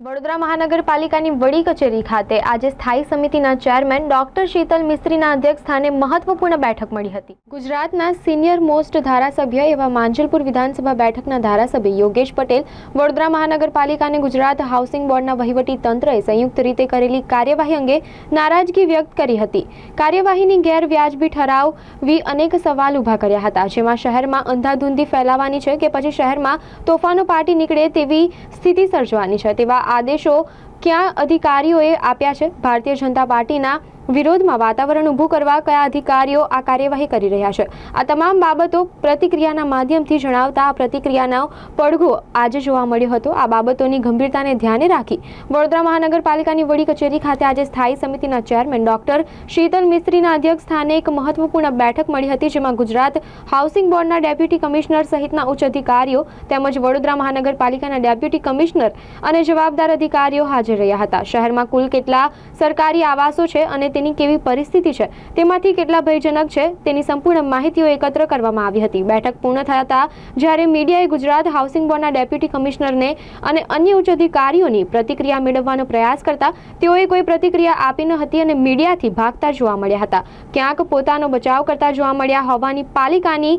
વડોદરા મહાનગરપાલિકાની વડી કચેરી ખાતે આજે સ્થાયી સમિતિના ચેરમેન ડોક્ટર શીતલ મિસ્ત્રીના અધ્યક્ષ સ્થાને મહત્વપૂર્ણ બેઠક મળી હતી. ગુજરાતના સિનિયર મોસ્ટ ધારાસભ્ય એવા માંજલપુર વિધાનસભા બેઠકના ધારાસભ્ય યોગેશ પટેલ, વડોદરા મહાનગરપાલિકા અને ગુજરાત હાઉસિંગ બોર્ડના વહીવટી તંત્રએ સંયુક્ત રીતે કરેલી કાર્યવાહી અંગે નારાજગી વ્યક્ત કરી હતી. કાર્યવાહીની ગેરવ્યાજબી ઠરાવવી અનેક સવાલ ઊભા કર્યા હતા, જેમાં શહેરમાં અંધાધૂંધી ફેલાવાની છે કે પછી શહેરમાં તોફાનો પાર્ટી નીકળે તેવી સ્થિતિ સર્જવાની છે, તેવા આદેશો ક્યાં અધિકારીઓએ આપ્યા છે? ભારતીય જનતા પાર્ટીના વિરોધમાં વાતાવરણ ઊભું કરવા કયા અધિકારીઓ આ કાર્યવાહી કરી રહ્યા છે? આ તમામ બાબતો પ્રતિક્રિયાના માધ્યમથી જણાવતા આ પ્રતિક્રિયાનો પડઘો આજે જોવા મળ્યો હતો. આ બાબતોની ગંભીરતાને ધ્યાને રાખી વડોદરા મહાનગરપાલિકાની વડી કચેરી ખાતે આજે સ્થાયી સમિતિના ચેરમેન ડોક્ટર શીતલ મિસ્ત્રીના અધ્યક્ષ સ્થાને એક મહત્વપૂર્ણ બેઠક મળી હતી, જેમાં ગુજરાત હાઉસિંગ બોર્ડના ડેપ્યુટી કમિશનર સહિતના ઉચ્ચ અધિકારીઓ તેમજ વડોદરા મહાનગરપાલિકાના ડેપ્યુટી કમિશનર અને જવાબદાર અધિકારીઓ હાજર રહ્યા હતા. શહેરમાં કુલ કેટલા સરકારી આવાસો છે અને તેની કેવી પરિસ્થિતિ છે, તેમાંથી કેટલા ભયજનક છે, તેની સંપૂર્ણ માહિતીઓ એકત્ર કરવામાં આવી હતી. બેઠક પૂર્ણ થતા જ્યારે મીડિયાએ ગુજરાત હાઉસિંગ બોર્ડના ડેપ્યુટી કમિશનરને અને અન્ય ઉચ્ચ અધિકારીઓની પ્રતિક્રિયા મેળવવાનો પ્રયાસ કરતા તેઓએ કોઈ પ્રતિક્રિયા આપી ન હતી અને મીડિયાથી ભાગતા જોવા મળ્યા હતા. ક્યાંક પોતાનો બચાવ કરતા જોવા મળ્યા હોવાની પાલિકાની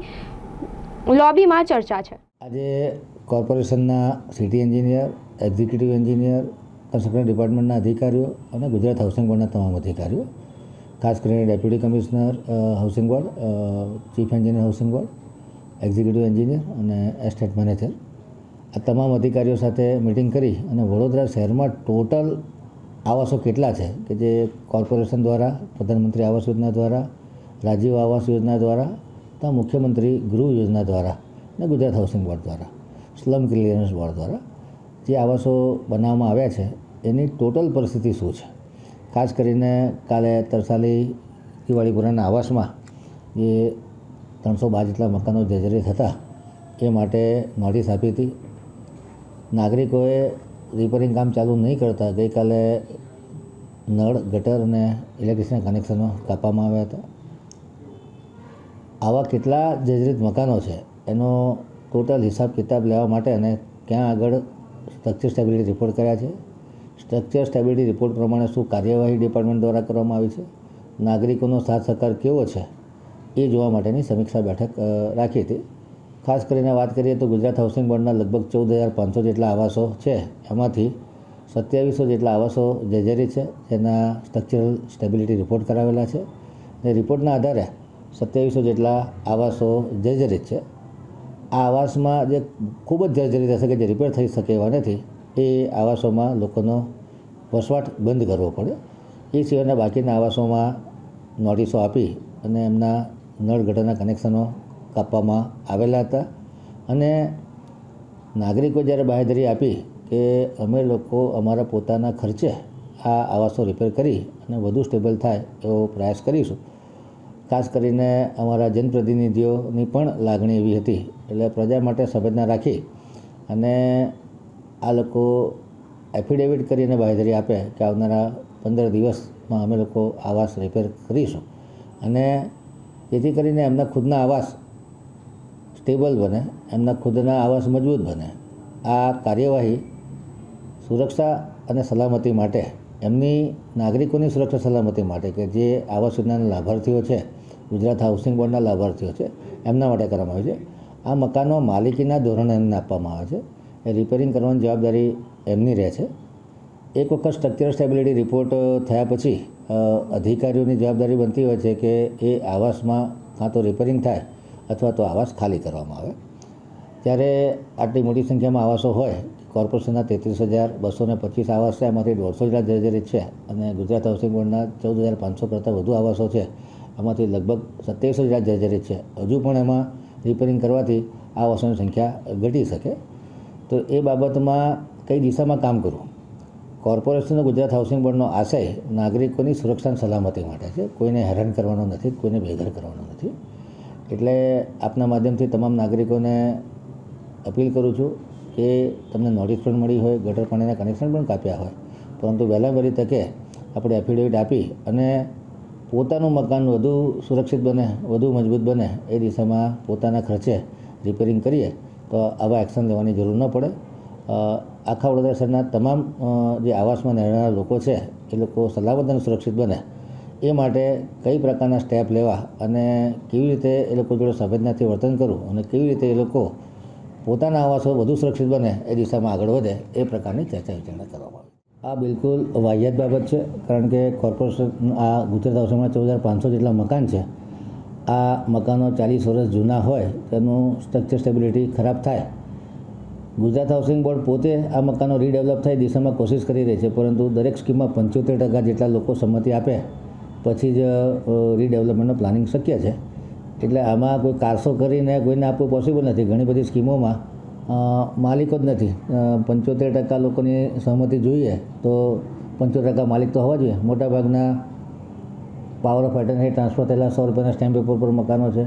લોબીમાં ચર્ચા છે. આજે કોર્પોરેશનના city engineer, executive engineer construction ડિપાર્ટમેન્ટના અધિકારીઓ અને ગુજરાત હાઉસિંગ બોર્ડના તમામ અધિકારીઓ, ખાસ કરીને deputy commissioner housing board chief engineer housing board, executive engineer અને એસ્ટેટ મેનેજર. આ તમામ અધિકારીઓ સાથે મિટિંગ કરી અને વડોદરા શહેરમાં ટોટલ આવાસો કેટલા છે કે જે કોર્પોરેશન દ્વારા, પ્રધાનમંત્રી આવાસ યોજના દ્વારા, રાજીવ આવાસ યોજના દ્વારા, તથા મુખ્યમંત્રી ગૃહ યોજના દ્વારા અને ગુજરાત હાઉસિંગ બોર્ડ દ્વારા, સ્લમ ક્લિયરન્સ બોર્ડ દ્વારા જે આવાસો બનાવવામાં આવ્યા છે, એની ટોટલ પરિસ્થિતિ શું છે? ખાસ કરીને કાલે તરસાલી દિવાળીપુરાના આવાસમાં જે ત્રણસો બાર જેટલા મકાનો જર્જરિત હતા એ માટે નોટિસ આપી હતી. નાગરિકોએ રિપેરિંગ કામ ચાલુ નહીં કરતા ગઈકાલે નળ, ગટર અને ઇલેક્ટ્રિસિટીના કનેક્શનો કાપવામાં આવ્યા હતા. આવા કેટલા જર્જરિત મકાનો છે, એનો ટોટલ હિસાબ કિતાબ લેવા માટે અને ક્યાં આગળ સ્ટ્રક્ચર સ્ટેબિલિટી રિપોર્ટ કર્યા છે. સ્ટ્રક્ચર સ્ટેબિલિટી રિપોર્ટ પ્રમાણે શું કાર્યવાહી ડિપાર્ટમેન્ટ દ્વારા કરવામાં આવી છે? નાગરિકોનો સાથ સહકાર કેવો છે? એ જોવા માટેની સમીક્ષા બેઠક રાખી હતી. ખાસ કરીને વાત કરીએ તો ગુજરાત હાઉસિંગ બોર્ડના લગભગ ચૌદ હજાર પાંચસો જેટલા આવાસો છે. એમાંથી સત્યાવીસો જેટલા આવાસો જર્જરિત છે. જેના સ્ટ્રક્ચરલ સ્ટેબિલિટી રિપોર્ટ કરાવેલા છે. અને રિપોર્ટના આધારે સત્યાવીસો જેટલા આવાસો જર્જરિત છે. આ આવાસમાં જે ખૂબ જ જર્જરિત હશે કે જે રિપેર થઈ શકે એવા નથી, એ આવાસોમાં લોકોનો વસવાટ બંધ કરવો પડે. એ સિવાયના બાકીના આવાસોમાં નોટિસો આપી અને એમના નળ ગટરના કનેક્શનો કાપવામાં આવેલા હતા. અને નાગરિકો જ્યારે બાહેધરી આપી કે અમે લોકો અમારા પોતાના ખર્ચે આ આવાસો રિપેર કરી અને વધુ સ્ટેબલ થાય એવો પ્રયાસ કરીશું ખાસ કરીને અમારા જનપ્રતિનિધિઓની પણ લાગણી એવી હતી. એટલે પ્રજા માટે સંવેદના રાખી અને આ લોકો એફિડેવિટ કરીને બાહેધરી આપે કે આવનારા પંદર દિવસમાં અમે લોકો આવાસ રિપેર કરીશું. અને જેથી કરીને એમના ખુદના આવાસ સ્ટેબલ બને, એમના ખુદના આવાસ મજબૂત બને. આ કાર્યવાહી સુરક્ષા અને સલામતી માટે, એમની નાગરિકોની સુરક્ષા સલામતી માટે કે જે આવાસ યોજનાના લાભાર્થીઓ છે ગુજરાત હાઉસિંગ બોર્ડના લાભાર્થીઓ છે. એમના માટે કરવામાં આવે છે. આ મકાનો માલિકીના ધોરણે એમને આપવામાં આવે છે. એ રિપેરિંગ કરવાની જવાબદારી એમની રહે છે. એક વખત સ્ટ્રક્ચરલ સ્ટેબિલિટી રિપોર્ટ થયા પછી અધિકારીઓની જવાબદારી બનતી હોય છે કે એ આવાસમાં કાં તો રિપેરિંગ થાય અથવા તો આવાસ ખાલી કરવામાં આવે. ત્યારે આટલી મોટી સંખ્યામાં આવાસો હોય, કોર્પોરેશનના તેત્રીસ હજાર બસો ને પચીસ આવાસ છે. એમાંથી દોઢસો જેટલા જર્જરિત છે. અને ગુજરાત હાઉસિંગ બોર્ડના ચૌદ હજાર પાંચસો કરતાં વધુ આવાસો છે. એમાંથી લગભગ સત્યાવીસો હજાર જર્જરિત છે, હજુ પણ એમાં રિપેરિંગ કરવાથી આ આવાસોની સંખ્યા ઘટી શકે. તો એ બાબતમાં કઈ દિશામાં કામ કરવું? કોર્પોરેશન ગુજરાત હાઉસિંગ બોર્ડનો આશય નાગરિકોની સુરક્ષા અને સલામતી માટે છે. કોઈને હેરાન કરવાનો નથી, કોઈને બેઘર કરવાનો નથી. એટલે આપના માધ્યમથી તમામ નાગરિકોને અપીલ કરું છું કે તમને નોટિસ પણ મળી હોય, ગટર પાણીના કનેક્શન પણ કાપ્યા હોય. પરંતુ વહેલા વહેલી તકે આપણે એફિડેવિટ આપી અને પોતાનું મકાન વધુ સુરક્ષિત બને, વધુ મજબૂત બને એ દિશામાં પોતાના ખર્ચે રિપેરિંગ કરીએ, તો આવા એક્શન લેવાની જરૂર ન પડે. આખા વડોદરા શહેરના તમામ જે આવાસમાં રહેનારા લોકો છે, એ લોકો સલામત અને સુરક્ષિત બને. એ માટે કઈ પ્રકારના સ્ટેપ લેવા અને કેવી રીતે એ લોકો જોડે સંવેદનાથી વર્તન કરવું અને કેવી રીતે એ લોકો પોતાના આવાસો વધુ સુરક્ષિત બને એ દિશામાં આગળ વધે એ પ્રકારની ચર્ચા વિચારણા કરવામાં આ બિલકુલ વાહિયાત બાબત છે, કારણ કે કોર્પોરેશન આ ગુજરાત હાઉસિંગમાં ચૌદ હજાર પાંચસો જેટલા મકાન છે. આ મકાનો ચાલીસ વર્ષ જૂના હોય, તેનું સ્ટ્રક્ચર સ્ટેબિલિટી ખરાબ થાય. ગુજરાત હાઉસિંગ બોર્ડ પોતે આ મકાનો રીડેવલપ થાય દિશામાં કોશિશ કરી રહી છે, પરંતુ દરેક સ્કીમમાં પંચોતેર ટકા જેટલા લોકો સંમતિ આપે, પછી જ રીડેવલપમેન્ટનું પ્લાનિંગ શક્ય છે. એટલે આમાં કોઈ કારસો કરીને કોઈને આપવું પોસિબલ નથી. ઘણી બધી સ્કીમોમાં માલિકો જ નથી. પંચોતેર ટકા લોકોની સહમતિ જોઈએ તો પંચોતેર ટકા માલિક તો હોવા જોઈએ. મોટાભાગના પાવર ઓફ એટર્ની ટ્રાન્સફર થયેલા સો રૂપિયાના સ્ટેમ્પ પેપર પર મકાનો છે.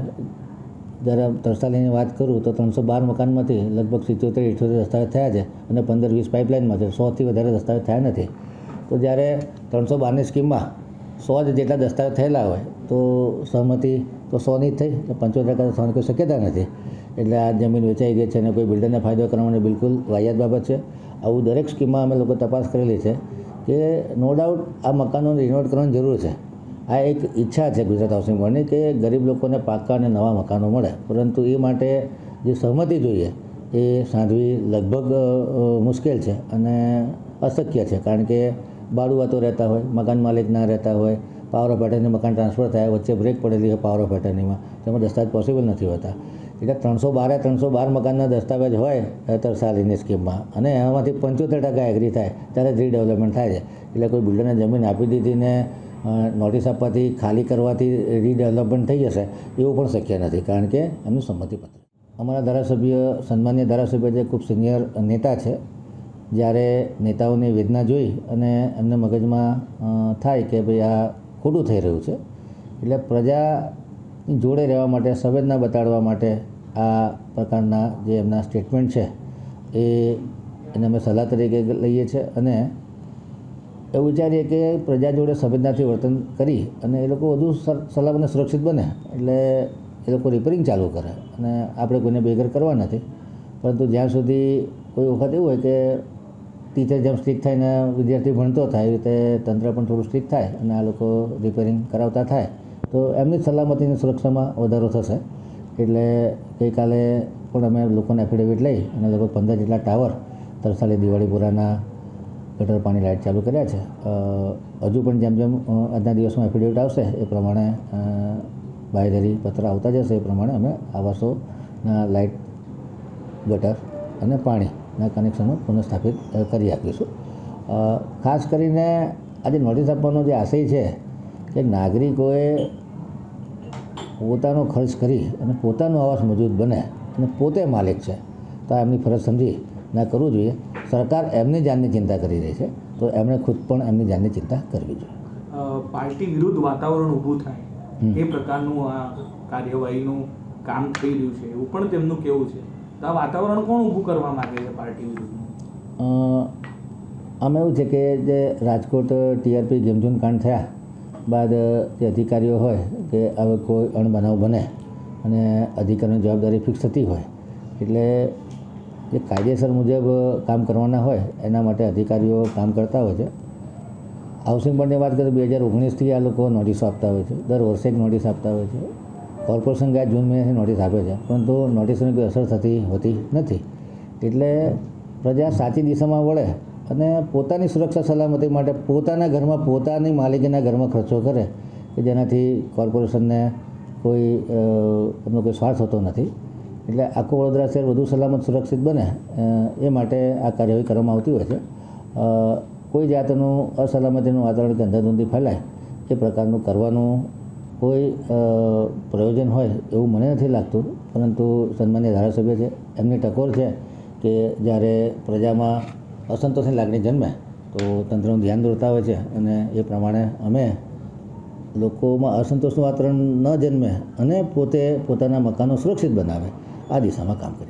જ્યારે તરસાલીની વાત કરું તો ત્રણસો બાર મકાનમાંથી લગભગ સિત્યોતેર, ઇઠ્યોતેર દસ્તાવેજ થયા છે અને પંદર, વીસ પાઇપલાઇનમાં છે. સોથી વધારે દસ્તાવેજ થયા નથી. તો જ્યારે ત્રણસો બારની સ્કીમમાં સો જ જેટલા દસ્તાવેજ થયેલા હોય તો સહમતિ તો સોની જ થઈ. પંચોતેર ટકા સોની કોઈ શક્યતા નથી. એટલે આ જમીન વેચાઈ ગઈ છે અને કોઈ બિલ્ડરને ફાયદો કરવાની બિલકુલ વાહિયાત બાબત છે. આવું દરેક સ્કીમમાં અમે લોકો તપાસ કરેલી છે કે નો ડાઉટ આ મકાનોને રિનોવેટ કરવાની જરૂર છે. આ એક ઈચ્છા છે ગુજરાત હાઉસિંગ બોર્ડની કે ગરીબ લોકોને પાકા અને નવા મકાનો મળે. પરંતુ એ માટે જે સહમતિ જોઈએ એ સાંધવી લગભગ મુશ્કેલ છે અને અશક્ય છે. કારણ કે બાળુવાતો રહેતા હોય, મકાન માલિક ના રહેતા હોય પાવર ઓફ એટર્ની મકાન ટ્રાન્સફર થાય, વચ્ચે બ્રેક પડેલી હોય પાવર ઓફ એટર્નીમાં તેમાં દસ્તાવેજ પોસિબલ નથી હોતા. એટલે ત્રણસો બારે ત્રણસો બાર મકાનના દસ્તાવેજ હોય તરસાલીની સ્કીમમાં અને એમાંથી પંચોતેર ટકા એગ્રી થાય, ત્યારે રીડેવલપમેન્ટ થાય છે. એટલે કોઈ બિલ્ડરને જમીન આપી દીધી ને નોટિસ આપવાથી, ખાલી કરવાથી રીડેવલપમેન્ટ થઈ જશે, એવું પણ શક્ય નથી. કારણ કે એમનું સંમતિપત્ર. અમારા ધારાસભ્ય, સન્માન્ય ધારાસભ્ય જે ખૂબ સિનિયર નેતા છે, જ્યારે નેતાઓની વેદના જોઈ અને એમને મગજમાં થાય કે ભાઈ આ ખોટું થઈ રહ્યું છે. એટલે પ્રજાની જોડે રહેવા માટે, સંવેદના બતાડવા માટે આ પ્રકારના જે એમના સ્ટેટમેન્ટ છે, એ એને અમે સલાહ તરીકે લઈએ છીએ અને એવું વિચારીએ કે પ્રજા જોડે સંવેદનાથી વર્તન કરી અને એ લોકો વધુ સલાહ અને સુરક્ષિત બને. એટલે એ લોકો રિપેરિંગ ચાલુ કરે અને આપણે કોઈને બેઘર કરવા નથી. પરંતુ જ્યાં સુધી કોઈ વખત એવું હોય કે ટીચર જેમ સ્ટ્રિક થઈને વિદ્યાર્થી ભણતો થાય એ રીતે તંત્ર પણ થોડું સ્ટ્રિક થાય અને આ લોકો રિપેરિંગ કરાવતા થાય. તો એમની સલામતીની સુરક્ષામાં વધારો થશે. એટલે ગઈકાલે પણ અમે લોકોને એફિડેવિટ લઈ અને લગભગ પંદર જેટલા ટાવર તરસાલી દિવાળીપુરાના ગટર પાણી લાઇટ ચાલુ કર્યા છે. હજુ પણ જેમ જેમ આજના દિવસમાં એફિડેવિટ આવશે એ પ્રમાણે બાયધરી પત્ર આવતા જશે એ પ્રમાણે અમે આવાસોના લાઇટ ગટર અને પાણીના કનેક્શનો પુનઃસ્થાપિત કરી આપીશું. ખાસ કરીને આજે નોટિસ આપવાનો જે આશય છે કે નાગરિકોએ પોતાનો ખર્ચ કરી અને પોતાનો આવાસ મજબૂત બને અને પોતે માલિક છે તો એમની ફરજ સમજી ના કરવું જોઈએ. સરકાર એમની જાનની ચિંતા કરી રહી છે તો એમણે ખુદ પણ એમની જાનની ચિંતા કરવી જોઈએ. પાર્ટી વિરુદ્ધ વાતાવરણ ઊભું થાય. એ પ્રકારનું આ કાર્યવાહીનું કામ થઈ રહ્યું છે એવું પણ તેમનું કેવું છે. તો વાતાવરણ કોણ ઊભું કરવા માંગે છે પાર્ટી અમે એવું છે કે જે રાજકોટ, ટીઆરપી, ગેમઝોન કાંડ થયા બાદ જે અધિકારીઓ હોય કે હવે કોઈ અણબનાવ બને અને અધિકારીની જવાબદારી ફિક્સ થતી હોય, એટલે જે કાયદેસર મુજબ કામ કરવાના હોય એના માટે અધિકારીઓ કામ કરતા હોય છે. હાઉસિંગ બોર્ડની વાત કરીએ બે હજાર ઓગણીસથી આ લોકો નોટિસો આપતા હોય છે. દર વર્ષે એક નોટિસ આપતા હોય છે. કોર્પોરેશન ગયા જૂન મહિનાથી નોટિસ આપે છે, પરંતુ નોટિસની કોઈ અસર થતી હોતી નથી. એટલે પ્રજા સાચી દિશામાં વળે અને પોતાની સુરક્ષા સલામતી માટે પોતાના ઘરમાં પોતાની માલિકીના ઘરમાં ખર્ચો કરે, કે જેનાથી કોર્પોરેશનને કોઈ એમનો કોઈ સ્વાર્થ હોતો નથી. એટલે આખું વડોદરા શહેર વધુ સલામત, સુરક્ષિત બને એ માટે આ કાર્યવાહી કરવામાં આવતી હોય છે. કોઈ જાતનું અસલામતીનું વાતાવરણ કે અંધાધૂંધી ફેલાય, એ પ્રકારનું કરવાનું કોઈ પ્રયોજન હોય એવું મને નથી લાગતું, પરંતુ સન્માન્ય ધારાસભ્ય છે, એમની ટકોર છે કે જ્યારે પ્રજામાં અસંતોષની લાગણી જન્મે, તો તંત્રનું ધ્યાન દોરતા હોય છે અને એ પ્રમાણે અમે લોકોમાં અસંતોષનું વાતાવરણ ન જન્મે અને પોતે પોતાના મકાનો સુરક્ષિત બનાવે, આ દિશામાં કામ કરીએ.